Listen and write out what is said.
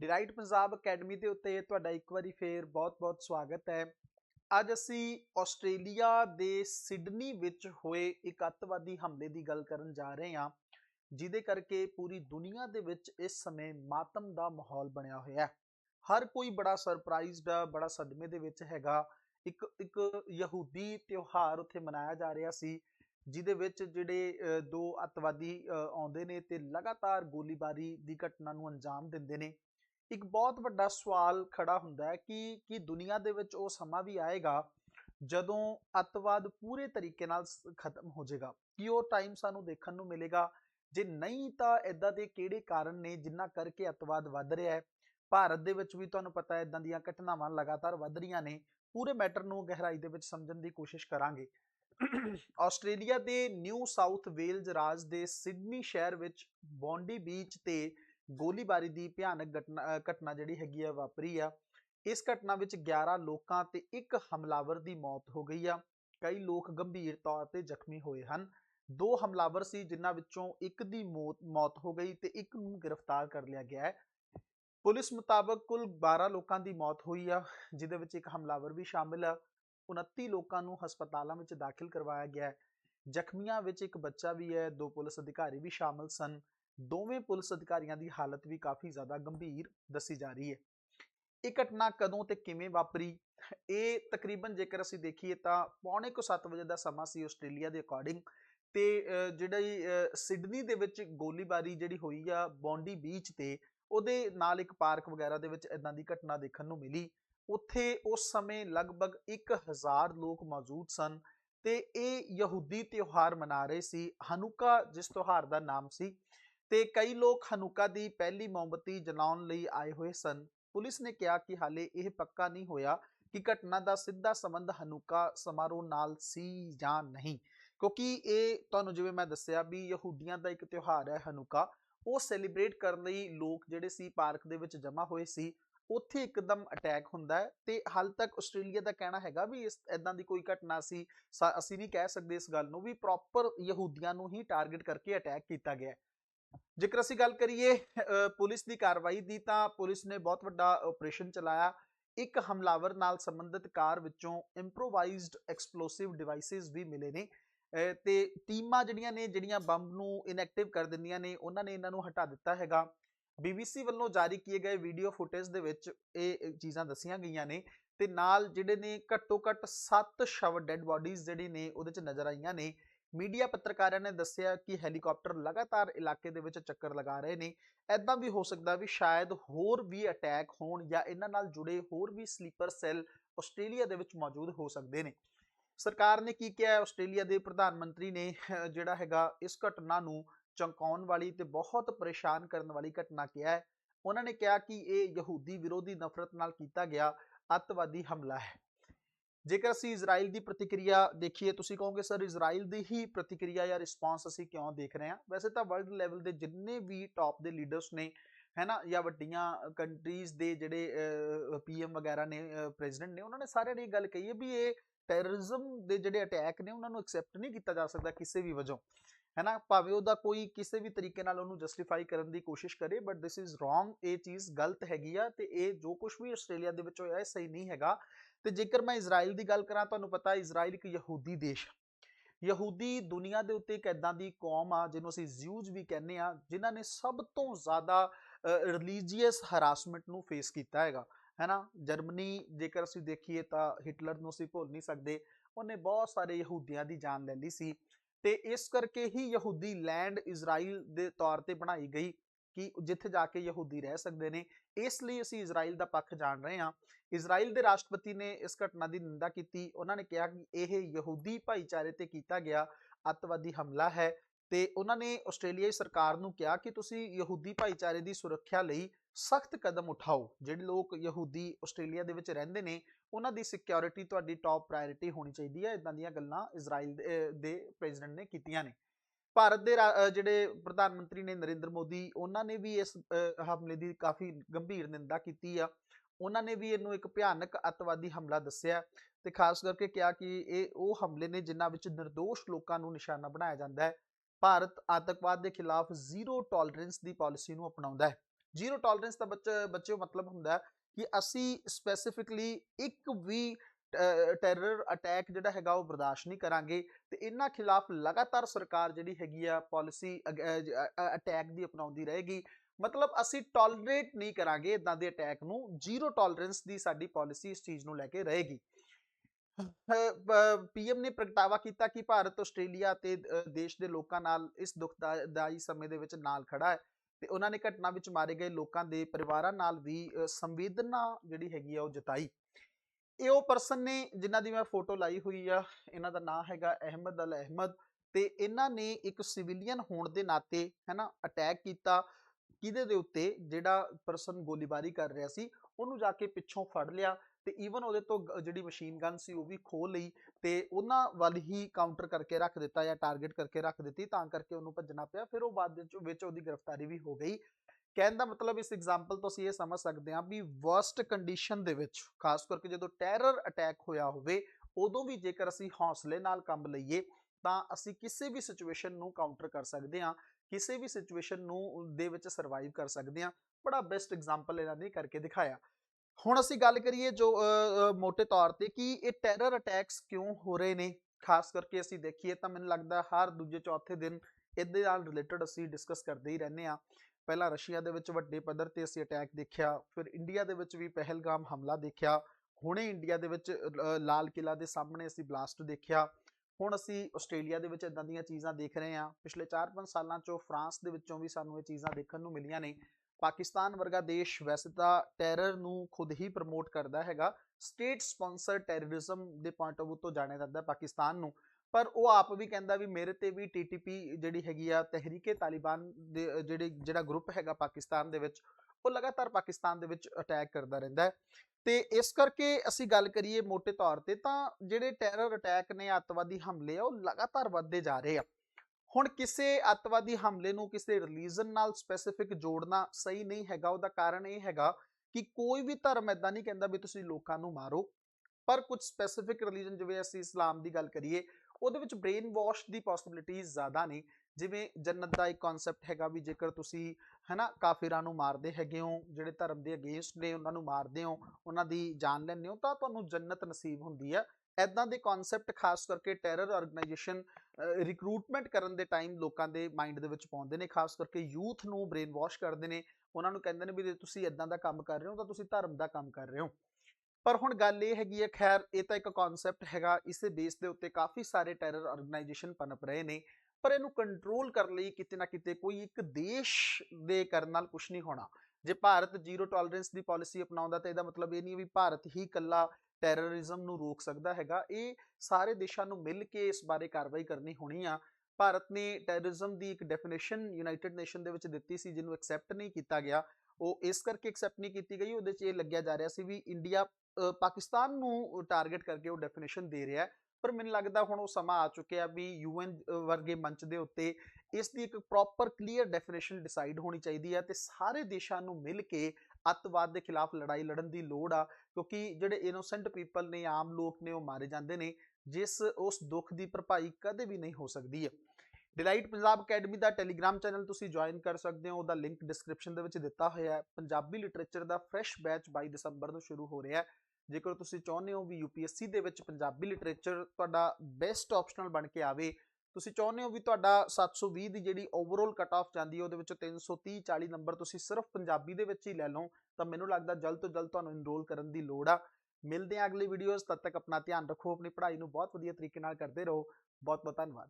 ਡਿਰਾਈਟ Punjab academy ਦੇ ਉੱਤੇ ਤੁਹਾਡਾ ਇੱਕ ਵਾਰੀ ਫੇਰ ਬਹੁਤ-ਬਹੁਤ ਸਵਾਗਤ ਹੈ। ਅੱਜ ਅਸੀਂ ਆਸਟ੍ਰੇਲੀਆ ਦੇ ਸਿਡਨੀ ਵਿੱਚ ਹੋਏ ਇੱਕ ਅੱਤਵਾਦੀ ਹਮਲੇ ਦੀ ਗੱਲ ਕਰਨ ਜਾ ਰਹੇ ਹਾਂ, ਜਿਹਦੇ ਕਰਕੇ ਪੂਰੀ ਦੁਨੀਆ ਦੇ ਵਿੱਚ ਇਸ ਸਮੇਂ ਮਾਤਮ ਦਾ ਮਾਹੌਲ ਬਣਿਆ ਹੋਇਆ ਹੈ। ਹਰ ਕੋਈ ਬੜਾ ਸਰਪ੍ਰਾਈਜ਼ਡ ਆ, ਬੜਾ ਸਦਮੇ ਦੇ ਵਿੱਚ ਹੈਗਾ। ਇੱਕ ਇੱਕ ਯਹੂਦੀ ਤਿਉਹਾਰ ਉੱਥੇ ਮਨਾਇਆ ਜਾ ਰਿਹਾ ਸੀ, ਜਿਹਦੇ ਵਿੱਚ ਜਿਹੜੇ ਦੋ ਅੱਤਵਾਦੀ ਆਉਂਦੇ ਨੇ ਤੇ ਲਗਾਤਾਰ ਗੋਲੀਬਾਰੀ ਦੀ ਘਟਨਾ ਨੂੰ ਅੰਜਾਮ ਦਿੰਦੇ ਨੇ। ਇੱਕ ਬਹੁਤ ਵੱਡਾ ਸਵਾਲ ਖੜਾ ਹੁੰਦਾ ਹੈ ਕਿ, ਕੀ ਦੁਨੀਆ ਦੇ ਵਿੱਚ ਉਹ ਸਮਾਂ ਵੀ ਆਏਗਾ ਜਦੋਂ ਅੱਤਵਾਦ ਪੂਰੇ ਤਰੀਕੇ ਨਾਲ ਖਤਮ ਹੋ ਜਾਏਗਾ। ਕਿ ਉਹ ਟਾਈਮ ਸਾਨੂੰ ਦੇਖਣ ਨੂੰ ਮਿਲੇਗਾ? ਜੇ ਨਹੀਂ ਤਾਂ ਇਦਾਂ ਦੇ ਕਿਹੜੇ ਕਾਰਨ ਨੇ ਜਿਨ੍ਹਾਂ ਕਰਕੇ ਅੱਤਵਾਦ ਵੱਧ ਰਿਹਾ ਹੈ? ਭਾਰਤ ਦੇ ਵਿੱਚ ਵੀ ਤੁਹਾਨੂੰ ਪਤਾ ਹੈ ਇਦਾਂ ਦੀਆਂ ਘਟਨਾਵਾਂ ਲਗਾਤਾਰ ਵੱਧ ਰਹੀਆਂ ਨੇ। ਪੂਰੇ ਮੈਟਰ ਨੂੰ ਗਹਿਰਾਈ ਦੇ ਵਿੱਚ ਸਮਝਣ ਦੀ ਕੋਸ਼ਿਸ਼ ਕਰਾਂਗੇ। ਆਸਟ੍ਰੇਲੀਆ ਦੇ ਨਿਊ ਸਾਊਥ ਵੇਲਜ਼ ਰਾਜ ਦੇ ਸਿਡਨੀ ਸ਼ਹਿਰ ਵਿੱਚ ਬੌਂਡੀ ਬੀਚ ਤੇ ਗੋਲੀਬਾਰੀ ਦੀ ਭਿਆਨਕ ਘਟਨਾ ਘਟਨਾ ਜਿਹੜੀ ਹੈਗੀ ਆ ਵਾਪਰੀ ਆ। ਇਸ ਘਟਨਾ ਵਿੱਚ 11 ਲੋਕਾਂ ਤੇ ਇੱਕ ਹਮਲਾਵਰ ਦੀ ਮੌਤ ਹੋ ਗਈ ਆ। ਕਈ ਲੋਕ ਗੰਭੀਰ ਤੌਰ ਤੇ ਜ਼ਖਮੀ ਹੋਏ ਹਨ। ਦੋ ਹਮਲਾਵਰ ਸੀ, ਜਿਨ੍ਹਾਂ ਵਿੱਚੋਂ ਇੱਕ ਦੀ ਮੌਤ ਮੌਤ ਹੋ ਗਈ ਤੇ ਇੱਕ ਨੂੰ ਗ੍ਰਿਫਤਾਰ ਕਰ ਲਿਆ ਗਿਆ ਹੈ। ਪੁਲਿਸ ਮੁਤਾਬਕ ਕੁੱਲ 12 ਲੋਕਾਂ ਦੀ ਮੌਤ ਹੋਈ ਆ, ਜਿਹਦੇ ਵਿੱਚ ਇੱਕ ਹਮਲਾਵਰ ਵੀ ਸ਼ਾਮਿਲ ਆ। 29 ਲੋਕਾਂ ਨੂੰ ਹਸਪਤਾਲਾਂ ਵਿੱਚ ਦਾਖਲ ਕਰਵਾਇਆ ਗਿਆ ਹੈ। ਜ਼ਖਮੀਆਂ ਵਿੱਚ ਇੱਕ ਬੱਚਾ ਵੀ ਹੈ, ਦੋ ਪੁਲਿਸ ਅਧਿਕਾਰੀ ਵੀ ਸ਼ਾਮਿਲ ਸਨ। ਦੋਵੇਂ ਪੁਲਿਸ ਅਧਿਕਾਰੀਆਂ ਦੀ ਹਾਲਤ ਵੀ ਕਾਫੀ ਜ਼ਿਆਦਾ ਗੰਭੀਰ ਦੱਸੀ ਜਾ ਰਹੀ ਹੈ। ਇਹ ਘਟਨਾ ਕਦੋਂ ਤੇ ਕਿਵੇਂ ਵਾਪਰੀ? ਇਹ ਤਕਰੀਬਨ ਜੇਕਰ ਅਸੀਂ ਦੇਖੀਏ ਤਾਂ ਪੌਣੇ ਕੁ 7 ਵਜੇ ਦਾ ਸਮਾਂ ਸੀ ਆਸਟ੍ਰੇਲੀਆ ਦੇ ਅਕੋਰਡਿੰਗ ਤੇ ਅਹ, ਜਿਹੜੀ ਸਿਡਨੀ ਦੇ ਵਿੱਚ ਗੋਲੀਬਾਰੀ ਜਿਹੜੀ ਹੋਈ ਆ ਬੌਂਡੀ ਬੀਚ ਤੇ ਉਹਦੇ ਨਾਲ ਇੱਕ ਪਾਰਕ ਵਗੈਰਾ ਦੇ ਵਿੱਚ ਇਦਾਂ ਦੀ ਘਟਨਾ ਦੇਖਣ ਨੂੰ ਮਿਲੀ। ਉੱਥੇ ਉਸ ਸਮੇਂ ਲਗਭਗ 1000 ਲੋਕ ਮੌਜੂਦ ਸਨ ਤੇ ਇਹ ਯਹੂਦੀ ਤਿਉਹਾਰ ਮਨਾ ਰਹੇ ਸੀ। ਹਨੂਕਾ ਜਿਸ ਤਿਉਹਾਰ ਦਾ ਨਾਮ ਸੀ ਤੇ ਕਈ ਲੋਕ ਹਨੂਕਾ ਦੀ ਪਹਿਲੀ ਮੋਮਬਤੀ ਜਲਾਉਣ ਲਈ ਆਏ ਹੋਏ ਸਨ। ਪੁਲਿਸ ਨੇ ਕਿਹਾ ਕਿ ਹਾਲੇ ਇਹ ਪੱਕਾ ਨਹੀਂ ਹੋਇਆ ਕਿ ਘਟਨਾ ਦਾ ਸਿੱਧਾ ਸੰਬੰਧ ਹਨੂਕਾ ਸਮਾਰੋਹ ਨਾਲ ਸੀ ਜਾਂ ਨਹੀਂ। ਕਿਉਂਕਿ ਇਹ ਤੁਹਾਨੂੰ ਜਿਵੇਂ ਮੈਂ ਦੱਸਿਆ ਵੀ ਯਹੂਦੀਆਂ ਦਾ ਇੱਕ ਤਿਉਹਾਰ ਹੈ ਹਨੂਕਾ, ਉਹ ਸੈਲੀਬ੍ਰੇਟ ਕਰਨ ਲਈ ਲੋਕ ਜਿਹੜੇ ਸੀ ਪਾਰਕ ਦੇ ਵਿੱਚ ਜਮ੍ਹਾਂ ਹੋਏ ਸੀ, ਉੱਥੇ ਇੱਕਦਮ ਅਟੈਕ ਹੁੰਦਾ ਹੈ ਤੇ ਹਾਲ ਤੱਕ ਆਸਟ੍ਰੇਲੀਆ ਦਾ ਕਹਿਣਾ ਹੈਗਾ ਵੀ ਇਸ ਐਦਾਂ ਦੀ ਕੋਈ ਘਟਨਾ ਸੀ ਅਸੀਂ ਨਹੀਂ ਕਹਿ ਸਕਦੇ ਇਸ ਗੱਲ ਨੂੰ ਵੀ ਪ੍ਰੋਪਰ ਯਹੂਦੀਆਂ ਨੂੰ ਹੀ ਟਾਰਗੇਟ ਕਰਕੇ ਅਟੈਕ ਕੀਤਾ ਗਿਆ ਜੇਕਰ ਅਸੀਂ ਗੱਲ ਕਰੀਏ ਪੁਲਿਸ ਦੀ ਕਾਰਵਾਈ ਦੀ ਤਾਂ ਪੁਲਿਸ ਨੇ ਬਹੁਤ ਵੱਡਾ ਆਪਰੇਸ਼ਨ ਚਲਾਇਆ। ਇੱਕ ਹਮਲਾਵਰ ਨਾਲ ਸੰਬੰਧਿਤ ਕਾਰ ਵਿੱਚੋਂ ਇੰਪਰੋਵਾਈਜ਼ਡ ਐਕਸਪਲੋਸਿਵ ਡਿਵਾਈਸਿਸ ਵੀ ਮਿਲੇ ਨੇ। ਅ, ਤੇ ਟੀਮਾਂ ਜਿਹੜੀਆਂ ਨੇ ਜਿਹੜੀਆਂ ਬੰਬ ਨੂੰ ਇਨਐਕਟਿਵ ਕਰ ਦਿੰਦੀਆਂ ਨੇ ਉਹਨਾਂ ਨੇ ਇਹਨਾਂ ਨੂੰ ਹਟਾ ਦਿੱਤਾ ਹੈਗਾ। BBC ਵੱਲੋਂ ਜਾਰੀ ਕੀਏ ਗਏ ਵੀਡੀਓ ਫੁਟੇਜ ਦੇ ਵਿੱਚ ਇਹ ਚੀਜ਼ਾਂ ਦੱਸੀਆਂ ਗਈਆਂ ਨੇ ਤੇ ਨਾਲ ਜਿਹੜੇ ਨੇ ਘੱਟੋ ਘੱਟ 7 ਸ਼ਵ ਡੈੱਡ ਬਾਡੀਜ਼ ਜਿਹੜੇ ਨੇ ਉਹਦੇ ਚ ਨਜ਼ਰ ਆਈਆਂ ਨੇ। ਮੀਡੀਆ ਪੱਤਰਕਾਰਾਂ ਨੇ ਦੱਸਿਆ ਕਿ ਹੈਲੀਕਾਪਟਰ ਲਗਾਤਾਰ ਇਲਾਕੇ ਦੇ ਵਿੱਚ ਚੱਕਰ ਲਗਾ ਰਹੇ ਨੇ। ਐਦਾਂ ਵੀ ਹੋ ਸਕਦਾ ਵੀ ਸ਼ਾਇਦ ਹੋਰ ਵੀ ਅਟੈਕ ਹੋਣ ਜਾਂ ਇਹਨਾਂ ਨਾਲ ਜੁੜੇ ਹੋਰ ਵੀ ਸਲੀਪਰ ਸੈੱਲ ਆਸਟ੍ਰੇਲੀਆ ਦੇ ਵਿੱਚ ਮੌਜੂਦ ਹੋ ਸਕਦੇ ਨੇ। ਸਰਕਾਰ ਨੇ ਕੀ ਕਿਹਾ? ਆਸਟ੍ਰੇਲੀਆ ਦੇ ਪ੍ਰਧਾਨ ਮੰਤਰੀ ਨੇ ਜਿਹੜਾ ਹੈਗਾ, ਇਸ ਘਟਨਾ ਨੂੰ ਚਮਕਾਉਣ ਵਾਲੀ ਤੇ ਬਹੁਤ ਪਰੇਸ਼ਾਨ ਕਰਨ ਵਾਲੀ ਘਟਨਾ ਕਿਹਾ ਹੈ। ਉਹਨਾਂ ਨੇ ਕਿਹਾ ਕਿ ਇਹ ਯਹੂਦੀ ਵਿਰੋਧੀ ਨਫ਼ਰਤ ਨਾਲ ਕੀਤਾ ਗਿਆ ਅੱਤਵਾਦੀ ਹਮਲਾ ਹੈ। ਜੇਕਰ ਅਸੀਂ ਇਜ਼ਰਾਈਲ ਦੀ ਪ੍ਰਤੀਕਿਰਿਆ ਦੇਖੀਏ, ਤੁਸੀਂ ਕਹੋਗੇ, ਸਰ, ਇਜ਼ਰਾਈਲ ਦੀ ਹੀ ਪ੍ਰਤੀਕਿਰਿਆ ਜਾਂ ਰਿਸਪਾਂਸ ਅਸੀਂ ਕਿਉਂ ਦੇਖ ਰਹੇ ਹਾਂ? ਵੈਸੇ ਤਾਂ ਵਰਲਡ ਲੈਵਲ ਦੇ ਜਿੰਨੇ ਵੀ ਟੌਪ ਦੇ ਲੀਡਰਸ ਨੇ, ਹੈਨਾ, ਜਾਂ ਵੱਡੀਆਂ ਕੰਟਰੀਜ਼ ਦੇ ਜਿਹੜੇ ਪੀਐਮ ਵਗੈਰਾ ਨੇ ਪ੍ਰੈਜ਼ੀਡੈਂਟ ਨੇ, ਉਹਨਾਂ ਨੇ ਸਾਰਿਆਂ ਨੇ ਇਹ ਗੱਲ ਕਹੀ ਹੈ ਵੀ ਇਹ ਟੈਰਰਿਜ਼ਮ ਦੇ ਜਿਹੜੇ ਅਟੈਕ ਨੇ, ਉਹਨਾਂ ਨੂੰ ਐਕਸੈਪਟ ਨਹੀਂ ਕੀਤਾ ਜਾ ਸਕਦਾ ਕਿਸੇ ਵੀ ਵਜੋਂ। ਹੈ ਨਾ? ਭਾਵੇਂ ਉਹਦਾ ਕੋਈ ਕਿਸੇ ਵੀ ਤਰੀਕੇ ਨਾਲ ਉਹਨੂੰ ਜਸਟੀਫਾਈ ਕਰਨ ਦੀ ਕੋਸ਼ਿਸ਼ ਕਰੇ ਬਟ ਦਿਸ ਇਜ਼ ਰੋਂਗ ਇਹ ਚੀਜ਼ ਗਲਤ ਹੈਗੀ ਆ ਤੇ ਇਹ ਜੋ ਕੁਝ ਵੀ ਆਸਟ੍ਰੇਲੀਆ ਦੇ ਵਿੱਚ ਹੋਇਆ ਇਹ ਸਹੀ ਨਹੀਂ ਹੈਗਾ। ਤੇ ਜੇਕਰ ਮੈਂ ਇਜ਼ਰਾਈਲ ਦੀ ਗੱਲ ਕਰਾਂ, ਤੁਹਾਨੂੰ ਪਤਾ ਇਜ਼ਰਾਈਲ ਇੱਕ ਯਹੂਦੀ ਦੇਸ਼ ਯਹੂਦੀ ਦੁਨੀਆ ਦੇ ਉੱਤੇ ਇੱਕ ਐਦਾਂ ਦੀ ਕੌਮ ਆ, ਜਿਹਨੂੰ ਅਸੀਂ ਜਿਊਜ਼ ਵੀ ਕਹਿੰਦੇ ਆ, ਜਿਨ੍ਹਾਂ ਨੇ ਸਭ ਤੋਂ ਜ਼ਿਆਦਾ ਰਿਲੀਜੀਅਸ ਹਰਾਸਮੈਂਟ ਨੂੰ ਫੇਸ ਕੀਤਾ ਹੈਗਾ ਹੈਨਾ ਜਰਮਨੀ, ਜੇਕਰ ਅਸੀਂ ਦੇਖੀਏ ਤਾਂ ਹਿਟਲਰ ਨੂੰ ਅਸੀਂ ਭੁੱਲ ਨਹੀਂ ਸਕਦੇ। ਉਹਨੇ ਬਹੁਤ ਸਾਰੇ ਯਹੂਦੀਆਂ ਦੀ ਜਾਨ ਲੈ ਲਈ ਸੀ। ਤੇ ਇਸ ਕਰਕੇ ਹੀ ਯਹੂਦੀ ਲੈਂਡ ਇਜ਼ਰਾਈਲ ਦੇ ਤੌਰ ਤੇ ਬਣਾਈ ਗਈ ਕਿ ਜਿੱਥੇ ਜਾ ਕੇ ਯਹੂਦੀ ਰਹਿ ਸਕਦੇ ਨੇ। ਇਸ ਲਈ ਅਸੀਂ ਇਜ਼ਰਾਈਲ ਦਾ ਪੱਖ ਜਾਣ ਰਹੇ ਹਾਂ। ਇਜ਼ਰਾਈਲ ਦੇ ਰਾਸ਼ਟਰਪਤੀ ਨੇ ਇਸ ਘਟਨਾ ਦੀ ਨਿੰਦਾ ਕੀਤੀ। ਉਹਨਾਂ ਨੇ ਕਿਹਾ ਕਿ ਇਹ ਯਹੂਦੀ ਭਾਈਚਾਰੇ ਤੇ ਕੀਤਾ ਗਿਆ ਅੱਤਵਾਦੀ ਹਮਲਾ ਹੈ ਤੇ ਉਹਨਾਂ ਨੇ ਆਸਟ੍ਰੇਲੀਆਈ ਸਰਕਾਰ ਨੂੰ ਕਿਹਾ ਕਿ ਤੁਸੀਂ ਯਹੂਦੀ ਭਾਈਚਾਰੇ ਦੀ ਸੁਰੱਖਿਆ ਲਈ ਸਖਤ ਕਦਮ ਉਠਾਓ। ਜਿਹੜੇ ਲੋਕ ਯਹੂਦੀ ਆਸਟ੍ਰੇਲੀਆ ਦੇ ਵਿੱਚ ਰਹਿੰਦੇ ਨੇ ਉਹਨਾਂ ਦੀ ਸਿਕਿਉਰਿਟੀ ਤੁਹਾਡੀ ਟਾਪ ਪ੍ਰਾਇੋਰਟੀ ਹੋਣੀ ਚਾਹੀਦੀ ਹੈ ਇਦਾਂ ਦੀਆਂ ਗੱਲਾਂ ਇਜ਼ਰਾਈਲ ਦੇ- ਪ੍ਰੈਜ਼ੀਡੈਂਟ ਨੇ ਕੀਤੀਆਂ ਨੇ। ਭਾਰਤ ਦੇ ਰਾ- ਜਿਹੜੇ ਪ੍ਰਧਾਨ ਮੰਤਰੀ ਨੇ ਨਰਿੰਦਰ ਮੋਦੀ, ਉਹਨਾਂ ਨੇ ਵੀ ਇਸ ਹਮਲੇ ਦੀ ਕਾਫੀ ਗੰਭੀਰ ਨਿੰਦਾ ਕੀਤੀ ਆ। ਉਹਨਾਂ ਨੇ ਵੀ ਇਹਨੂੰ ਇੱਕ ਭਿਆਨਕ ਅੱਤਵਾਦੀ ਹਮਲਾ ਦੱਸਿਆ ਤੇ ਖਾਸ ਕਰਕੇ ਕਿਹਾ ਕਿ ਇਹ, ਉਹ ਹਮਲੇ ਨੇ ਜਿਨ੍ਹਾਂ ਵਿੱਚ નિર્ਦੋਸ਼ ਲੋਕਾਂ ਨੂੰ ਨਿਸ਼ਾਨਾ ਬਣਾਇਆ ਜਾਂਦਾ ਹੈ। ਭਾਰਤ ਆਤੰਕਵਾਦ ਦੇ ਖਿਲਾਫ ਜ਼ੀਰੋ ਟੋਲਰੈਂਸ ਦੀ ਪਾਲਿਸੀ ਨੂੰ ਅਪਣਾਉਂਦਾ ਹੈ। ਜ਼ੀਰੋ ਟੋਲਰੈਂਸ ਦਾ ਬੱਚੇ, ਬੱਚਿਓ ਮਤਲਬ ਹੁੰਦਾ ਹੈ ਕਿ ਅਸੀਂ ਸਪੈਸੀਫਿਕਲੀ ਇੱਕ ਵੀ ਟੈਰਰ ਅਟੈਕ ਜਿਹੜਾ ਹੈਗਾ ਉਹ ਬਰਦਾਸ਼ਤ ਨਹੀਂ ਕਰਾਂਗੇ ਤੇ ਇਹਨਾਂ ਖਿਲਾਫ ਲਗਾਤਾਰ ਸਰਕਾਰ ਜਿਹੜੀ ਹੈਗੀ ਆ ਪਾਲਿਸੀ ਅਟੈਕ ਦੀ ਅਪਣਾਉਂਦੀ ਰਹੇਗੀ। ਮਤਲਬ ਅਸੀਂ ਟੋਲਰੇਟ ਨਹੀਂ ਕਰਾਂਗੇ ਇਦਾਂ ਦੇ ਅਟੈਕ ਨੂੰ ਜ਼ੀਰੋ ਟੋਲਰੈਂਸ ਦੀ ਸਾਡੀ ਪਾਲਿਸੀ ਇਸ ਚੀਜ਼ ਨੂੰ ਲੈ ਕੇ ਰਹੇਗੀ। ਪੀਐਮ ਨੇ ਪ੍ਰਗਟਾਵਾ ਕੀਤਾ ਕਿ ਭਾਰਤ, ਆਸਟ੍ਰੇਲੀਆ ਤੇ ਦੇਸ਼ ਦੇ ਲੋਕਾਂ ਨਾਲ ਇਸ ਦੁਖਦਾਈ ਸਮੇਂ ਦੇ ਵਿੱਚ ਨਾਲ ਖੜਾ ਹੈ। ਤੇ ਉਹਨਾਂ ਨੇ ਘਟਨਾ ਵਿੱਚ ਮਾਰੇ ਗਏ ਲੋਕਾਂ ਦੇ ਪਰਿਵਾਰਾਂ ਨਾਲ ਵੀ ਸੰਵੇਦਨਾ ਜਿਹੜੀ ਹੈਗੀ ਆ ਉਹ ਜਤਾਈ। ਇਹ ਉਹ ਪਰਸਨ ਨੇ ਜਿਨ੍ਹਾਂ ਦੀ ਮੈਂ ਫੋਟੋ ਲਾਈ ਹੋਈ ਆ, ਇਹਨਾਂ ਦਾ ਨਾਮ ਹੈਗਾ ਅਹਿਮਦ ਅਲ ਅਹਿਮਦ ਤੇ ਇਹਨਾਂ ਨੇ ਇੱਕ ਸਿਵਿਲੀਅਨ ਹੋਣ ਦੇ ਨਾਤੇ, ਹੈਨਾ ਅਟੈਕ ਕੀਤਾ ਕਿਹਦੇ ਦੇ ਉੱਤੇ, ਜਿਹੜਾ ਪਰਸਨ ਗੋਲੀਬਾਰੀ ਕਰ ਰਿਹਾ ਸੀ, ਉਹਨੂੰ ਜਾ ਕੇ ਪਿੱਛੋਂ ਫੜ ਲਿਆ ਤੇ ਈਵਨ ਉਹਦੇ ਤੋਂ ਗ- ਜਿਹੜੀ ਮਸ਼ੀਨ ਗਨ ਸੀ ਉਹ ਵੀ ਖੋਹ ਲਈ ਤੇ ਉਹਨਾਂ ਵੱਲ ਹੀ ਕਾਊਂਟਰ ਕਰਕੇ ਰੱਖ ਦਿੱਤਾ ਜਾਂ ਟਾਰਗੇਟ ਕਰਕੇ ਰੱਖ ਦਿੱਤੀ ਤਾਂ ਕਰਕੇ ਉਹਨੂੰ ਭੱਜਣਾ ਪਿਆ। ਫਿਰ ਉਹ ਬਾਅਦ ਵਿੱਚ ਵਿੱਚ ਉਹਦੀ ਗ੍ਰਿਫਤਾਰੀ ਵੀ ਹੋ ਗਈ। ਕਹਿਣ ਦਾ ਮਤਲਬ ਇਸ ਐਗਜ਼ਾਮਪਲ ਤੋਂ ਅਸੀਂ ਇਹ ਸਮਝ ਸਕਦੇ ਹਾਂ ਵੀ ਵਰਸਟ ਕੰਡੀਸ਼ਨ ਦੇ ਵਿੱਚ, ਖਾਸ ਕਰਕੇ ਜਦੋਂ ਟੈਰਰ ਅਟੈਕ ਹੋਇਆ ਹੋਵੇ, ਉਦੋਂ ਵੀ ਜੇਕਰ ਅਸੀਂ ਹੌਸਲੇ ਨਾਲ ਕੰਮ ਲਈਏ, ਤਾਂ ਅਸੀਂ ਕਿਸੇ ਵੀ ਸਿਚੁਏਸ਼ਨ ਨੂੰ ਕਾਊਂਟਰ ਕਰ ਸਕਦੇ ਹਾਂ, ਕਿਸੇ ਵੀ ਸਿਚੁਏਸ਼ਨ ਨੂੰ, ਦੇ ਵਿੱਚ ਸਰਵਾਈਵ ਕਰ ਸਕਦੇ ਹਾਂ। ਬੜਾ ਬੈਸਟ ਐਗਜ਼ਾਮਪਲ ਇਹਨਾਂ ਨੇ ਕਰਕੇ ਦਿਖਾਇਆ। ਹੁਣ ਅਸੀਂ ਗੱਲ ਕਰੀਏ ਜੋ ਅ, ਮੋٹے ਤੌਰ ਤੇ ਕਿ ਇਹ ਟੈਰਰ ਅਟੈਕਸ ਕਿਉਂ ਹੋ ਰਹੇ ਨੇ? ਖਾਸ ਕਰਕੇ ਅਸੀਂ ਦੇਖੀਏ ਤਾਂ ਮੈਨੂੰ ਲੱਗਦਾ ਹਰ ਦੂਜੇ ਚੌਥੇ ਦਿਨ ਇਹਦੇ ਨਾਲ ਰਿਲੇਟਡ ਅਸੀਂ ਡਿਸਕਸ ਕਰਦੇ ਹੀ ਰਹਿੰਦੇ ਆ ਪਹਿਲਾਂ ਰਸ਼ੀਆ ਦੇ ਵਿੱਚ ਵੱਡੇ ਪੱਧਰ ਤੇ ਅਸੀਂ ਅਟੈਕ ਦੇਖਿਆ ਫਿਰ ਇੰਡੀਆ ਦੇ ਵਿੱਚ ਵੀ ਪਹਿਲਗਾਮ ਹਮਲਾ ਦੇਖਿਆ ਹੁਣੇ ਇੰਡੀਆ ਦੇ ਵਿੱਚ ਲਾਲ ਕਿਲਾ ਦੇ ਸਾਹਮਣੇ ਅਸੀਂ ਬਲਾਸਟ ਦੇਖਿਆ। ਹੁਣ ਅਸੀਂ ਆਸਟ੍ਰੇਲੀਆ ਦੇ ਵਿੱਚ ਇਦਾਂ ਦੀਆਂ ਚੀਜ਼ਾਂ ਦੇਖ ਰਹੇ ਹਾਂ। ਪਿਛਲੇ 4-5 ਸਾਲਾਂ ਚੋਂ ਫਰਾਂਸ ਦੇ ਵਿੱਚੋਂ ਵੀ ਸਾਨੂੰ ਇਹ ਚੀਜ਼ਾਂ ਦੇਖਣ ਨੂੰ ਮਿਲੀਆਂ ਨੇ। ਪਾਕਿਸਤਾਨ ਵਰਗਾ ਦੇਸ਼ ਵੈਸੇ ਤਾਂ ਟੈਰਰ ਨੂੰ ਖੁਦ ਹੀ ਪ੍ਰਮੋਟ ਕਰਦਾ ਹੈਗਾ। ਸਟੇਟ ਸਪਾਂਸਰ ਟੈਰਰਿਜ਼ਮ ਦੇ ਪੁਆਇੰਟ ਆਫ View ਤੋਂ ਜਾਣਿਆ ਜਾਂਦਾ ਪਾਕਿਸਤਾਨ ਨੂੰ। ਪਰ ਉਹ ਆਪ ਵੀ ਕਹਿੰਦਾ ਵੀ ਮੇਰੇ ਤੇ ਵੀ ਟੀਟੀਪੀ ਜਿਹੜੀ ਹੈਗੀ ਆ ਤਹਿਰੀਕੇ ਤਾਲਿਬਾਨ ਦੇ ਅ, ਜਿਹੜੇ ਜਿਹੜਾ ਗਰੁੱਪ ਹੈਗਾ ਪਾਕਿਸਤਾਨ ਦੇ ਵਿੱਚ ਉਹ ਲਗਾਤਾਰ ਪਾਕਿਸਤਾਨ ਦੇ ਵਿੱਚ ਅਟੈਕ ਕਰਦਾ ਰਹਿੰਦਾ ਹੈ। ਤੇ ਇਸ ਕਰਕੇ ਅਸੀਂ ਗੱਲ ਕਰੀਏ ਮੋٹے ਤੌਰ ਤੇ ਤਾਂ ਜਿਹੜੇ ਟੈਰਰ ਅਟੈਕ ਨੇ ਅੱਤਵਾਦੀ ਹਮਲੇ ਆ ਉਹ ਲਗਾਤਾਰ ਵੱਧਦੇ ਜਾ ਰਹੇ ਆ। ਹੁਣ ਕਿਸੇ ਅੱਤਵਾਦੀ ਹਮਲੇ ਨੂੰ ਕਿਸੇ ਰਿਲੀਜਨ ਨਾਲ ਸਪੈਸੀਫਿਕ ਜੋੜਨਾ ਸਹੀ ਨਹੀਂ ਹੈਗਾ, ਉਹਦਾ ਕਾਰਨ ਇਹ ਹੈਗਾ ਕਿ ਕੋਈ ਵੀ ਧਰਮ ਐਦਾਂ ਨਹੀਂ ਕਹਿੰਦਾ ਵੀ ਤੁਸੀਂ ਲੋਕਾਂ ਨੂੰ ਮਾਰੋ। ਪਰ ਕੁਝ ਸਪੈਸੀਫਿਕ ਰਿਲੀਜਨ ਜਿਵੇਂ ਅਸੀਂ ਇਸਲਾਮ ਦੀ ਗੱਲ ਕਰੀਏ, ਉਹਦੇ ਵਿੱਚ ਬ੍ਰੇਨ ਵਾਸ਼ ਦੀ ਪੋਸਿਬਿਲਿਟੀਆਂ ਜ਼ਿਆਦਾ ਨੇ। ਜਿਵੇਂ ਜੰਨਤ ਦਾ ਇੱਕ ਕਨਸੈਪਟ ਹੈਗਾ ਵੀ ਜੇਕਰ ਤੁਸੀਂ ਹਨਾ ਕਾਫਿਰਾਂ ਨੂੰ ਮਾਰਦੇ ਹੈਗੇ ਹੋ, ਜਿਹੜੇ ਧਰਮ ਦੇ ਅਗੇਂਸਟ ਨੇ, ਉਹਨਾਂ ਨੂੰ ਮਾਰਦੇ ਹੋ, ਉਹਨਾਂ ਦੀ ਜਾਨ ਲੈਂਦੇ ਹੋ, ਤਾਂ ਤੁਹਾਨੂੰ ਜੰਨਤ ਨਸੀਬ ਹੁੰਦੀ ਹੈ ਐਦਾਂ ਦੇ ਕਨਸੈਪਟ ਖਾਸ ਕਰਕੇ ਟੈਰਰ ਆਰਗੇਨਾਈਜੇਸ਼ਨ ਰਿਕਰੂਟਮੈਂਟ ਕਰਨ ਦੇ ਟਾਈਮ ਲੋਕਾਂ ਦੇ ਮਾਈਂਡ ਦੇ ਵਿੱਚ ਪਾਉਂਦੇ ਨੇ, ਖਾਸ ਕਰਕੇ ਯੂਥ ਨੂੰ ਬ੍ਰੇਨ ਵਾਸ਼ ਕਰਦੇ ਨੇ। ਉਹਨਾਂ ਨੂੰ ਕਹਿੰਦੇ ਨੇ ਵੀ ਜੇ ਤੁਸੀਂ ਇਦਾਂ ਦਾ ਕੰਮ ਕਰ ਰਹੇ ਹੋ ਤਾਂ ਤੁਸੀਂ ਧਰਮ ਦਾ ਕੰਮ ਕਰ ਰਹੇ ਹੋ। ਪਰ ਹੁਣ ਗੱਲ ਇਹ ਹੈਗੀ ਹੈ, ਖੈਰ, ਇਹ ਤਾਂ ਇੱਕ ਕਨਸੈਪਟ ਹੈਗਾ, ਇਸੇ ਬੇਸ ਦੇ ਉੱਤੇ ਕਾਫੀ ਸਾਰੇ ਟੈਰਰ ਆਰਗੇਨਾਈਜੇਸ਼ਨ ਪਨਪ ਰਹੇ ਨੇ। ਪਰ ਇਹਨੂੰ ਕੰਟਰੋਲ ਕਰਨ ਲਈ ਕਿਤੇ ਨਾ ਕਿਤੇ ਕੋਈ ਇੱਕ ਦੇਸ਼ ਦੇ ਕਰਨ ਨਾਲ ਕੁਝ ਨਹੀਂ ਹੋਣਾ। ਜੇ ਭਾਰਤ ਜ਼ੀਰੋ ਟੋਲਰੈਂਸ ਦੀ ਪਾਲਿਸੀ ਅਪਣਾਉਂਦਾ ਤਾਂ ਇਹਦਾ ਮਤਲਬ ਇਹ ਨਹੀਂ ਵੀ ਭਾਰਤ ਹੀ ਇਕੱਲਾ ਟੈਰਰਿਜ਼ਮ ਨੂੰ ਰੋਕ ਸਕਦਾ ਹੈਗਾ। ਇਹ ਸਾਰੇ ਦੇਸ਼ਾਂ ਨੂੰ ਮਿਲ ਕੇ ਇਸ ਬਾਰੇ ਕਾਰਵਾਈ ਕਰਨੀ ਹੋਣੀ ਆ। ਭਾਰਤ ਨੇ ਟੈਰਰਿਜ਼ਮ ਦੀ ਇੱਕ ਡੈਫੀਨੇਸ਼ਨ ਯੂਨਾਈਟਿਡ ਨੇਸ਼ਨ ਦੇ ਵਿੱਚ ਦਿੱਤੀ ਸੀ, ਜਿਹਨੂੰ ਐਕਸੈਪਟ ਨਹੀਂ ਕੀਤਾ ਗਿਆ। ਉਹ ਇਸ ਕਰਕੇ ਐਕਸੈਪਟ ਨਹੀਂ ਕੀਤੀ ਗਈ, ਉਹਦੇ 'ਚ ਇਹ ਲੱਗਿਆ ਜਾ ਰਿਹਾ ਸੀ ਵੀ ਇੰਡੀਆ ਪਾਕਿਸਤਾਨ ਨੂੰ ਟਾਰਗੇਟ ਕਰਕੇ ਉਹ ਡੈਫੀਨੇਸ਼ਨ ਦੇ ਰਿਹਾ ਹੈ। ਪਰ ਮੈਨੂੰ ਲੱਗਦਾ ਹੁਣ ਉਹ ਸਮਾਂ ਆ ਚੁੱਕਿਆ ਵੀ ਯੂਐਨ ਵਰਗੇ ਮੰਚ ਦੇ ਉੱਤੇ ਇਸ ਦੀ ਇੱਕ ਪ੍ਰੋਪਰ ਕਲੀਅਰ ਡੈਫੀਨੇਸ਼ਨ ਡਿਸਾਈਡ ਹੋਣੀ ਚਾਹੀਦੀ ਹੈ ਤੇ ਸਾਰੇ ਦੇਸ਼ਾਂ ਨੂੰ ਮਿਲ ਕੇ ਅੱਤਵਾਦ ਦੇ ਖਿਲਾਫ ਲੜਾਈ ਲੜਨ ਦੀ ਲੋੜ ਆ, ਕਿਉਂਕਿ ਜਿਹੜੇ ਇਨੋਸੈਂਟ ਪੀਪਲ ਨੇ, ਆਮ ਲੋਕ ਨੇ, ਉਹ ਮਾਰੇ ਜਾਂਦੇ ਨੇ, ਜਿਸ ਉਸ ਦੁੱਖ ਦੀ ਭਰਪਾਈ ਕਦੇ ਵੀ ਨਹੀਂ ਹੋ ਸਕਦੀ ਹੈ ਡਿਲਾਈਟ ਪੰਜਾਬ ਅਕੈਡਮੀ ਦਾ ਟੈਲੀਗ੍ਰਾਮ ਚੈਨਲ ਤੁਸੀਂ ਜੁਆਇਨ ਕਰ ਸਕਦੇ ਹੋ, ਉਹਦਾ ਲਿੰਕ ਡਿਸਕ੍ਰਿਪਸ਼ਨ ਦੇ ਵਿੱਚ ਦਿੱਤਾ ਹੋਇਆ ਹੈ। ਪੰਜਾਬੀ ਲਿਟਰੇਚਰ ਦਾ ਫਰੈਸ਼ ਬੈਚ 22 ਦਸੰਬਰ ਨੂੰ ਸ਼ੁਰੂ ਹੋ ਰਿਹਾ ਹੈ। ਜੇਕਰ ਤੁਸੀਂ ਚਾਹੁੰਦੇ ਹੋ ਵੀ ਯੂਪੀਐਸਸੀ ਦੇ ਵਿੱਚ ਪੰਜਾਬੀ ਲਿਟਰੇਚਰ ਤੁਹਾਡਾ ਬੈਸਟ ਆਪਸ਼ਨਲ ਬਣ ਕੇ ਆਵੇ, ਤੁਸੀਂ ਚਾਹੁੰਦੇ ਹੋ ਵੀ ਤੁਹਾਡਾ 720 ਦੀ ਜਿਹੜੀ ਓਵਰਆਲ ਕਟ ਆਫ ਜਾਂਦੀ ਹੈ, ਉਹਦੇ ਵਿੱਚੋਂ 330 40 ਨੰਬਰ ਤੁਸੀਂ ਸਿਰਫ ਪੰਜਾਬੀ ਦੇ ਵਿੱਚ ਹੀ ਲੈ ਲਓ, ਤਾਂ ਮੈਨੂੰ ਲੱਗਦਾ ਜਲਦ ਤੋਂ ਜਲਦ ਤੁਹਾਨੂੰ ਇਨਰੋਲ ਕਰਨ ਦੀ ਲੋੜ ਆ। ਮਿਲਦੇ ਹਾਂ ਅਗਲੀ ਵੀਡੀਓਜ਼ ਤਦ ਤੱਕ ਆਪਣਾ ਧਿਆਨ ਰੱਖੋ, ਆਪਣੀ ਪੜ੍ਹਾਈ ਨੂੰ ਬਹੁਤ ਵਧੀਆ ਤਰੀਕੇ ਨਾਲ ਕਰਦੇ ਰਹੋ। ਬਹੁਤ ਬਹੁਤ ਧੰਨਵਾਦ।